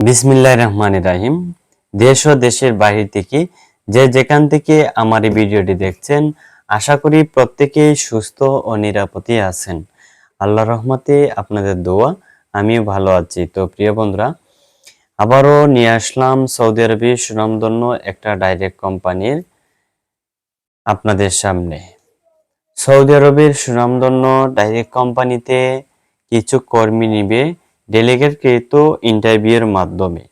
বিসমিল্লাহ রহমান রাহিম। দেশ ও দেশের বাহির থেকে যে যেখান থেকে আমার এই ভিডিওটি দেখছেন, আশা করি প্রত্যেকেই সুস্থ ও নিরাপদে আছেন। আল্লাহ রহমতে আপনাদের দোয়া, আমিও ভালো আছি। তো প্রিয় বন্ধুরা, আবারও নিয়ে আসলাম সৌদি আরবের সুনামধন্য একটা ডাইরেক্ট কোম্পানির আপনাদের সামনে। সৌদি আরবের সুনামধন্য ডাইরেক্ট কোম্পানিতে কিছু কর্মী নিবে। ডেলিগেট কৃত ইন্টারভিউয়ের মাধ্যমে।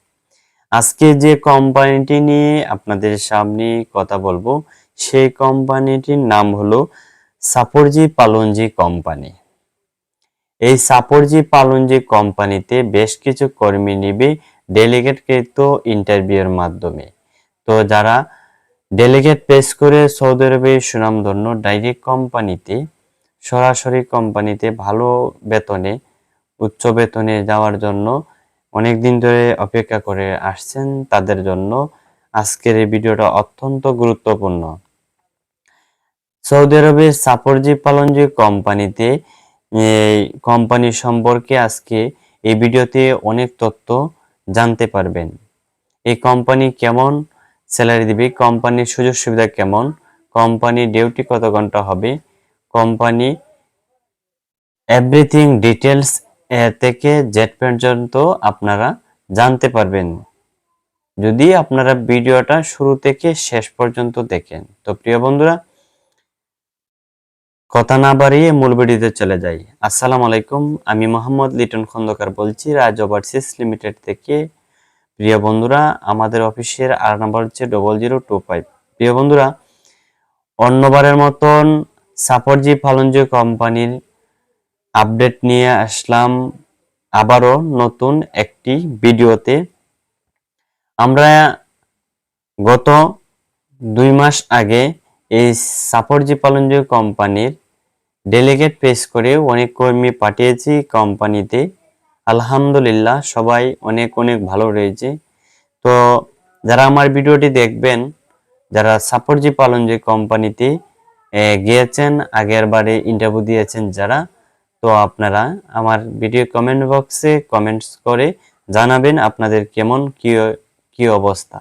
আজকে যে কোম্পানিটি নিয়ে আপনাদের সামনে কথা বলব, সেই কোম্পানিটির নাম হলো সাপরজি পালনজি কোম্পানি। এই সাপরজি পালনজি কোম্পানিতে বেশ কিছু কর্মী নিবে ডেলিগেট কৃত ইন্টারভিউয়ের মাধ্যমে। তো যারা ডেলিগেট পেশ করে সৌদি আরবের সুনামধন্য ডাইরেক্ট কোম্পানিতে সরাসরি কোম্পানিতে ভালো বেতনে উচ্চ বেতনে যাওয়ার জন্য অনেক দিন ধরে অপেক্ষা করে আসছেন তাদের জন্য। আজকের এই ভিডিওটা অত্যন্ত গুরুত্বপূর্ণ। সৌদি আরবের সাপরজি পালনজি কোম্পানিতে কোম্পানি সম্পর্কে আজকে এই ভিডিওতে অনেক তথ্য জানতে পারবেন। এই কোম্পানি কেমন? স্যালারি দিবে। কোম্পানির সুযোগ সুবিধা কেমন? কোম্পানি ডিউটি কত ঘণ্টা হবে? কোম্পানি এভরিথিং ডিটেলস থেকে জেট পর্যন্ত আপনারা জানতে পারবেন। যদি আপনারা ভিডিওটা শুরু থেকে শেষ পর্যন্ত দেখেন, তো প্রিয় বন্ধুরা, কথা না বাড়িয়ে মূল ভিডিওতে চলে যাই। আসসালামু আলাইকুম, আমি মোহাম্মদ লিটন খন্দকার বলছি, রাজ ওভারসিস লিমিটেড থেকে। প্রিয় বন্ধুরা, আমাদের অফিসের আর নাম্বার হচ্ছে ডবল জিরো টু ফাইভ প্রিয় বন্ধুরা, অন্যবারের মতন সাপরজি ফালনজি কোম্পানির আপডেট নিয়ে আসলাম আবারও নতুন একটি ভিডিওতে। আমরা গত দুই মাস আগে এই সাপরজি পালনজি কোম্পানির ডেলিগেট পেশ করে অনেক কর্মী পাঠিয়েছি কোম্পানিতে। আলহামদুলিল্লাহ সবাই অনেক অনেক ভালো রয়েছে। তো যারা আমার ভিডিওটি দেখবেন, যারা সাপরজি পালনজি কোম্পানিতে গিয়েছেন, আগের বারে ইন্টারভিউ দিয়েছেন যারা তো আপনারা আমার ভিডিও কমেন্ট বক্সে কমেন্টস করে জানাবেন আপনাদের কেমন, কি কি অবস্থা।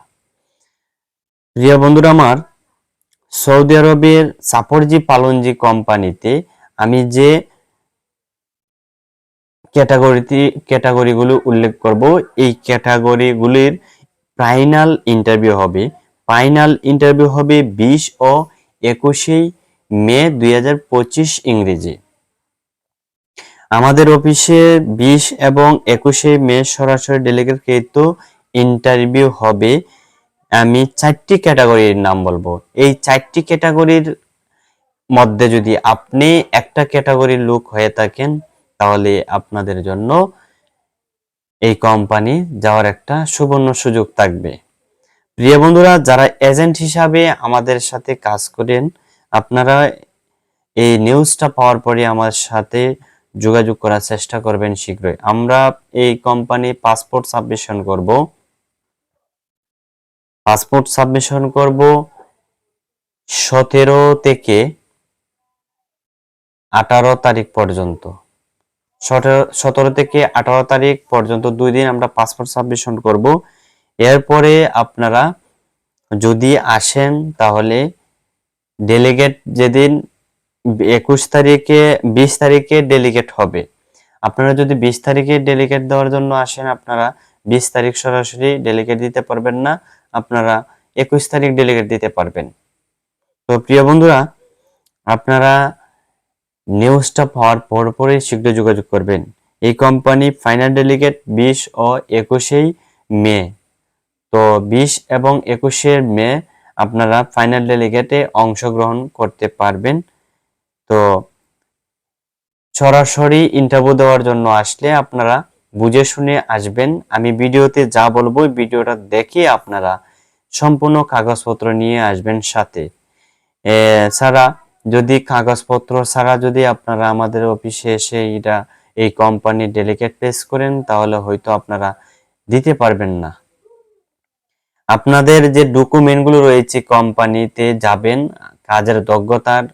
প্রিয় বন্ধুরা আমার, সৌদি আরবের সাফরজি পালনজি কোম্পানিতে আমি যে ক্যাটাগরিতে, ক্যাটাগরিগুলো উল্লেখ করব, এই ক্যাটাগরিগুলির ফাইনাল ইন্টারভিউ হবে। ফাইনাল ইন্টারভিউ হবে বিশ ও একুশে মে দুই হাজার পঁচিশ ইংরেজি। আমাদের অফিসে বিশ এবং একুশে মে সরাসরি ডেলিগেট কৃত ইন্টারভিউ হবে। আমি চারটি ক্যাটাগরির নাম বলব। এই চারটি ক্যাটাগরির মধ্যে যদি আপনি একটা ক্যাটাগরির লোক হয়ে থাকেন, তাহলে আপনাদের জন্য এই কোম্পানি যাওয়ার একটা সুবর্ণ সুযোগ থাকবে। প্রিয় বন্ধুরা, যারা এজেন্ট হিসাবে আমাদের সাথে কাজ করেন, আপনারা এই নিউজটা পাওয়ার পরে আমার সাথে যোগাযোগ করার চেষ্টা করবেন শীঘ্রই। আমরা এই কোম্পানি পাসপোর্ট সাবমিশন করব। পাসপোর্ট সাবমিশন করব সতেরো থেকে আঠারো তারিখ পর্যন্ত। সতেরো থেকে আঠারো তারিখ পর্যন্ত দুই দিন আমরা পাসপোর্ট সাবমিশন করব। এরপরে আপনারা যদি আসেন তাহলে ডেলিগেট যেদিন একুশ তারিখে, বিশ তারিখে ডেলিগেট হবে। আপনারা যদি বিশ তারিখে ডেলিগেট দেওয়ার জন্য আসেন, আপনারা বিশ তারিখ সরাসরি ডেলিগেট দিতে পারবেন না, আপনারা একুশ তারিখ ডেলিগেট দিতে পারবেন। তো প্রিয় বন্ধুরা, আপনারা নিউজটা পাওয়ার পরপরই শীঘ্র যোগাযোগ করবেন। এই কোম্পানি ফাইনাল ডেলিগেট বিশ ও একুশেই মে। তো বিশ এবং একুশের মে আপনারা ফাইনাল ডেলিগেটে অংশগ্রহণ করতে পারবেন। তো সরাসরি ইন্টারভিউ দেওয়ার জন্য আসলে আপনারা বুঝে শুনে আসবেন। আমি ভিডিওতে যা বলব ভিডিওটা দেখে আপনারা সম্পূর্ণ কাগজপত্র নিয়ে আসবেন সাথে। ছাড়া যদি কাগজপত্র ছাড়া যদি আপনারা আমাদের অফিসে এসে এটা, এই কোম্পানির ডেলিগেট প্লেস করেন, তাহলে হয়তো আপনারা দিতে পারবেন না। আপনাদের যে ডকুমেন্টগুলো রয়েছে কোম্পানিতে যাবেন, কাজের দক্ষতার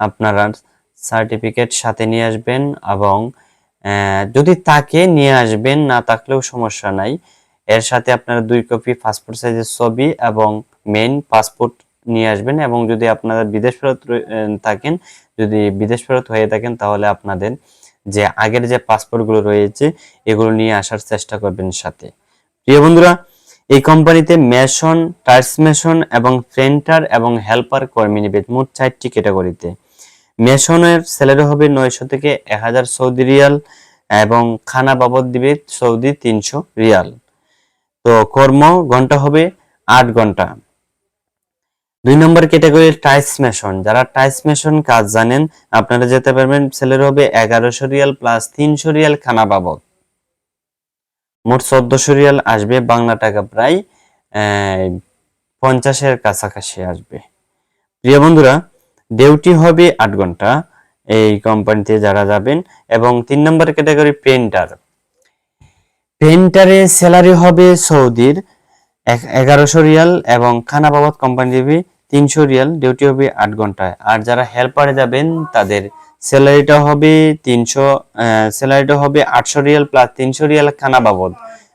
আপনারা সার্টিফিকেট সাথে নিয়ে আসবেন এবং যদি তাকে নিয়ে আসবেন না থাকলেও সমস্যা নাই। এর সাথে আপনারা দুই কপি পাসপোর্ট সাইজের ছবি এবং মেইন পাসপোর্ট নিয়ে আসবেন এবং যদি আপনারা বিদেশ ফেরত থাকেন, যদি বিদেশ ফেরত হয়ে থাকেন তাহলে আপনাদের যে আগের যে পাসপোর্টগুলো রয়েছে, এগুলো নিয়ে আসার চেষ্টা করবেন সাথে। প্রিয় বন্ধুরা, এই কোম্পানিতে মেশন টাইলস মেশন এবং প্রিন্টার এবং হেল্পার কর্মী নিবে মোট চারটি ক্যাটাগরিতে মেশনের স্যালারি হবে নয়শো থেকে এক হাজার সৌদি রিয়াল, এবং খানা বাবদ দিবে সৌদি তিনশো রিয়াল। তো কর্ম ঘণ্টা হবে আট ঘণ্টা। দুই নম্বর ক্যাটাগরি টাইস মেশন। যারা টাইস মেশন কাজ জানেন, আপনারা যেতে পারবেন, স্যালারি হবে এগারোশো রিয়াল প্লাস তিনশো রিয়াল খানা বাবদ। মোট চোদ্দশো রিয়াল আসবে বাংলা টাকা প্রায় পঞ্চাশের কাছাকাছি আসবে। প্রিয় বন্ধুরা ডিউটি হবে আট ঘণ্টা এই কোম্পানিতে যারা যাবেন এবং তিন নম্বর ক্যাটাগরি পেন্টার পেন্টারে স্যালারি হবে সৌদির এগারোশো রিয়াল এবং খানা বাবদ কোম্পানি দেবে তিনশো রিয়াল, ডিউটি হবে আট ঘন্টায় আর যারা হেল্পারে যাবেন, তাদের স্যালারিটা হবে তিনশো স্যালারিটা হবে আটশো রিয়াল প্লাস তিনশো রিয়াল খানা বাবদ।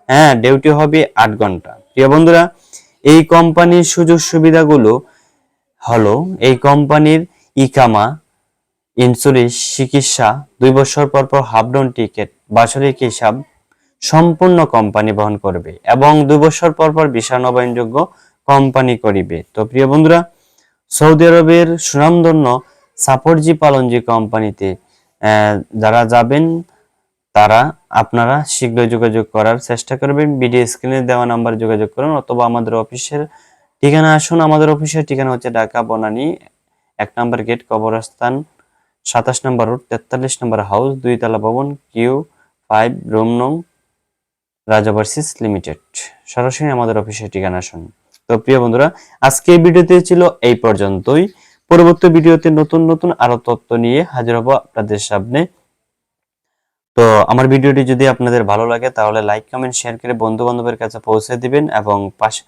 হ্যাঁ ডিউটি হবে আট ঘণ্টা। প্রিয় বন্ধুরা, এই কোম্পানির সুযোগ সুবিধাগুলো হলো এই কোম্পানির ইকামা ইন্স্যুরেন্স চিকিৎসা, দুই বছর পর পর টিকিট, বাৎসরিক হিসাব সম্পূর্ণ কোম্পানি বহন করবে এবং দুই বছর পর পর ভিসা নবায়নযোগ্য কোম্পানি করিবে। তো প্রিয় বন্ধুরা, সৌদি আরবের সুনামধন্য সাপরজি পালনজি কোম্পানিতে যারা যাবেন, তারা আপনারা শীঘ্রই যোগাযোগ করার চেষ্টা করবেন। ভিডিও স্ক্রিনে দেওয়া নাম্বার যোগাযোগ করুন অথবা আমাদের অফিসের ঠিকানা আসুন আমাদের অফিসের ঠিকানা হচ্ছে ঢাকা বনানী, এক নম্বর গেট, কবরস্থান, সাতাশ নম্বর রোড, তেতাল্লিশ নম্বর হাউস, দুইতলা ভবন, কিউ ফাইভ, রুম নং রাজাভার্সিস লিমিটেড। সরাসরি আমাদের অফিসের ঠিকানা আসুন। তো প্রিয় বন্ধুরা, আজকে এই ভিডিওতে ছিল এই পর্যন্তই। পরবর্তী ভিডিওতে নতুন নতুন আরও তথ্য নিয়ে হাজির হব আপনাদের সামনে। তো আমার ভিডিওটি যদি আপনাদের ভালো লাগে, তাহলে লাইক কমেন্ট শেয়ার করে বন্ধু বান্ধবের কাছে পৌঁছে দিবেন এবং পাশে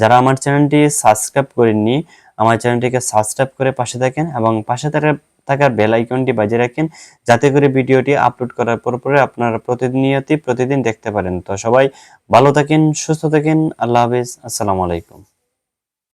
যারা আমার চ্যানেলটি সাবস্ক্রাইব করেননি, আমার চ্যানেলটিকে সাবস্ক্রাইব করে পাশে থাকেন এবং পাশে থাকা থাকার বেল আইকনটি বাজিয়ে রাখেন যাতে করে ভিডিওটি আপলোড করার পর পরে আপনারা প্রতিনিয়তই প্রতিদিন দেখতে পারেন। তো সবাই ভালো থাকেন, সুস্থ থাকেন, আল্লাহ হাফেজ, আসসালামু আলাইকুম।